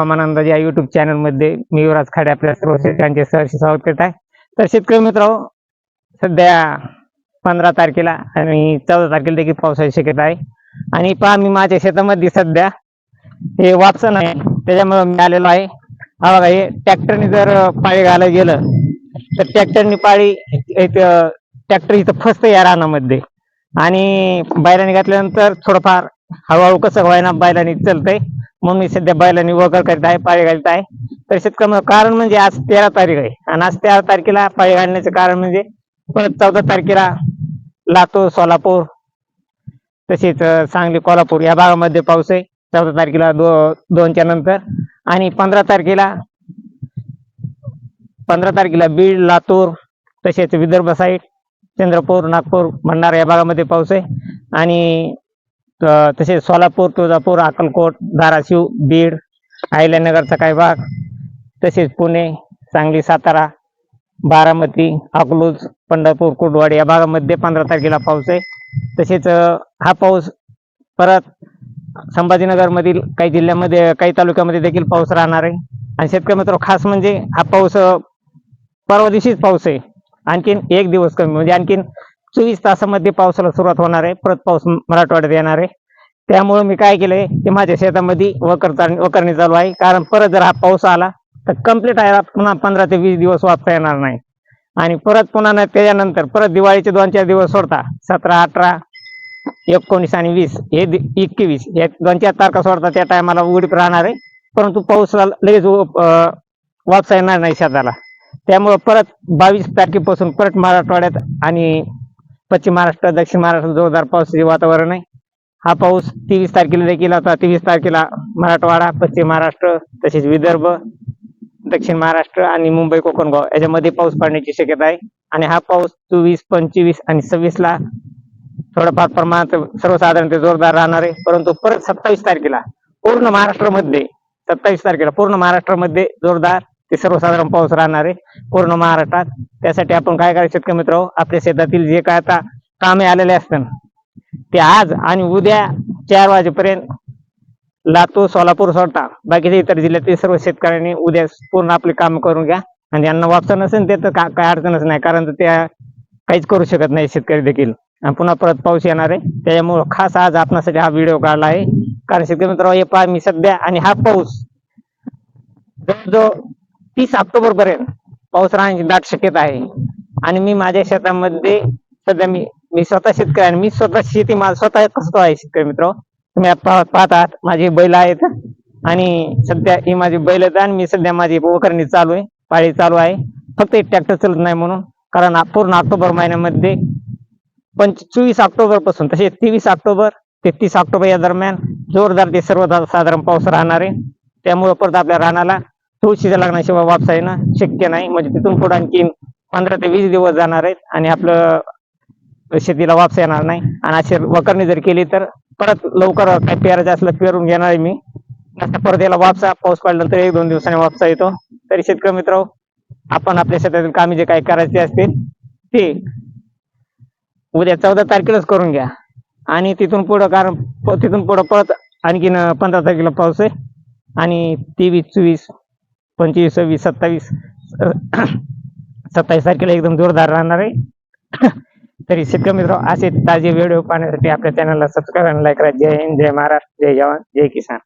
हवामान अंदाज या युट्यूब चॅनलमध्ये मी युवराज खाडे आपल्या सर्व शेतकऱ्यांचे सहर्ष स्वागत करत आहे. तर शेतकरी मित्र सध्या पंधरा तारखेला आणि चौदा तारखेला देखील पावसाची शक्यता आहे. आणि पहा मी माझ्या शेतामध्ये सध्या हे वापसन आहे त्याच्यामुळे मी आलेलो आहे. हा बघा हे ट्रॅक्टरने जर पाळी घालायला गेलं तर ट्रॅक्टरने पाळी ट्रॅक्टर इथं फसतं या रानामध्ये. आणि बैलाने घातल्यानंतर थोडंफार हळूहळू कसं व्हायना बैलाने चलतंय. म्हणून मी सध्या बैलांनी वगैरे करीत आहे पाळी घालत आहे. तर शेतकरी कारण म्हणजे आज तेरा तारीख आहे. आणि आज तेरा तारखेला पाळी घालण्याचं कारण म्हणजे परत चौदा तारखेला लातूर सोलापूर तसेच सांगली कोल्हापूर या भागामध्ये पाऊस आहे. चौदा तारखेला दो दोनच्या नंतर. आणि पंधरा तारखेला पंधरा तारखेला बीड लातूर तसेच विदर्भ साईड चंद्रपूर नागपूर भंडारा या भागामध्ये पाऊस आहे. आणि तसेच सोलापूर तुळजापूर अक्कलकोट धाराशिव बीड अहिल्यानगरचा काही भाग तसेच पुणे सांगली सातारा बारामती अकलूज पंढरपूर कुर्डवाडी या भागामध्ये पंधरा तारखेला पाऊस आहे. तसेच हा पाऊस परत संभाजीनगरमधील काही जिल्ह्यामध्ये काही तालुक्यामध्ये देखील पाऊस राहणार आहे. आणि शेतकरी मित्र खास म्हणजे हा पाऊस परवा दिवशीच पाऊस आहे. आणखीन एक दिवस कमी म्हणजे आणखीन चोवीस तासामध्ये पावसाला सुरुवात होणार आहे. परत पाऊस मराठवाड्यात येणार आहे. त्यामुळे मी काय केलंय की माझ्या शेतामध्ये वकर वकरणी चालू आहे. कारण परत जर हा पाऊस आला तर कंप्लीट आहे. पुन्हा पंधरा ते वीस दिवस वाचता येणार नाही. आणि परत पुन्हा न- त्याच्यानंतर परत दिवाळीचे दोन चार दिवस सोडता सतरा अठरा एकोणीस आणि वीस हे एकवीस या दोन चार तारखा सोडता त्या टायमाला उघडीत राहणार आहे. परंतु पाऊस लगेच उ- वापसा येणार नाही शेताला. त्यामुळं परत बावीस तारखेपासून परत मराठवाड्यात आणि पश्चिम महाराष्ट्र दक्षिण महाराष्ट्र जोरदार पावसाचे वातावरण आहे. हा पाऊस तेवीस तारखेला देखील होता. तेवीस तारखेला मराठवाडा पश्चिम महाराष्ट्र तसेच विदर्भ दक्षिण महाराष्ट्र आणि मुंबई कोकण गोवा याच्यामध्ये पाऊस पडण्याची शक्यता आहे. आणि हा पाऊस चोवीस पंचवीस आणि सव्वीस ला थोडंफार प्रमाणात सर्वसाधारण ते जोरदार राहणार आहे. परंतु परत सत्तावीस तारखेला पूर्ण महाराष्ट्रामध्ये सत्तावीस तारखेला पूर्ण महाराष्ट्रामध्ये जोरदार ते सर्वसाधारण पाऊस राहणार आहे पूर्ण महाराष्ट्रात. त्यासाठी आपण काय करायचं शेतकरी मित्र आपल्या शेतातील जे काय आता कामे आलेले असतात ते आज आणि उद्या चार वाजेपर्यंत लातूर सोलापूर सोडता. बाकीच्या इतर जिल्ह्यातील सर्व शेतकऱ्यांनी उद्या पूर्ण आपले काम करून घ्या. आणि यांना वापसा नसेल ते तर काय अडचणच नाही कारण ते त्या काहीच करू शकत नाही शेतकरी देखील. आणि पुन्हा परत पाऊस येणार आहे. त्याच्यामुळं खास आज आपणासाठी हा व्हिडिओ काढला आहे. कारण शेतकरी मित्र हे पहा मी सध्या आणि हा पाऊस जो तीस ऑक्टोबर पर्यंत पाऊस राहण्याची दाट शक्यता आहे. आणि मी माझ्या शेतामध्ये सध्या मी मी स्वतः शेतकरी आणि मी स्वतः शेती माझा स्वतः कसतो आहे शेतकरी मित्र. तुम्ही पाहत पाह- पाहतात माझे बैल आहेत. आणि सध्या ही माझी बैल आहेत आणि मी सध्या माझी वखरणी चालू आहे पाळी चालू आहे. फक्त एक ट्रॅक्टर चालत नाही म्हणून. कारण पूर्ण ऑक्टोबर महिन्यामध्ये पंच चोवीस ऑक्टोबरपासून तसे तेवीस ऑक्टोबर ते तीस ऑक्टोबर या दरम्यान जोरदार ते सर्व साधारण पाऊस राहणार आहे. त्यामुळे परत आपल्या रानाला तुळशीच्या लग्नाशिवाय वापस येणं शक्य नाही. म्हणजे तिथून पुढे आणखी पंधरा ते वीस दिवस जाणार आहेत आणि आपलं शेतीला वापसा येणार नाही. आणि अशी वकरणी जर केली तर परत लवकर काही पेरायचं असलं पेरून घेणार आहे मी. नंतर परत याला वापसा पाऊस पडल्यानंतर एक दोन दिवसांनी वापसा येतो. तरी शेतकरी मित्र आपण आपल्या शेतातील कामे जे काही करायचे असतील ते उद्या चौदा तारखेलाच करून घ्या. आणि तिथून पुढं कारण तिथून पुढं परत आणखीन पंधरा तारखेला पाऊस आहे. आणि तेवीस चोवीस पंचवीस सव्वीस सत्तावीस सत्तावीस तारखेला एकदम जोरदार राहणार आहे. तरी शेतकरी मित्र असे ताजे व्हिडिओ पाहण्यासाठी आपल्या चॅनलला सबस्क्राईब आणि लाईक करा. जय हिंद जय महाराष्ट्र जय जवान जय किसान.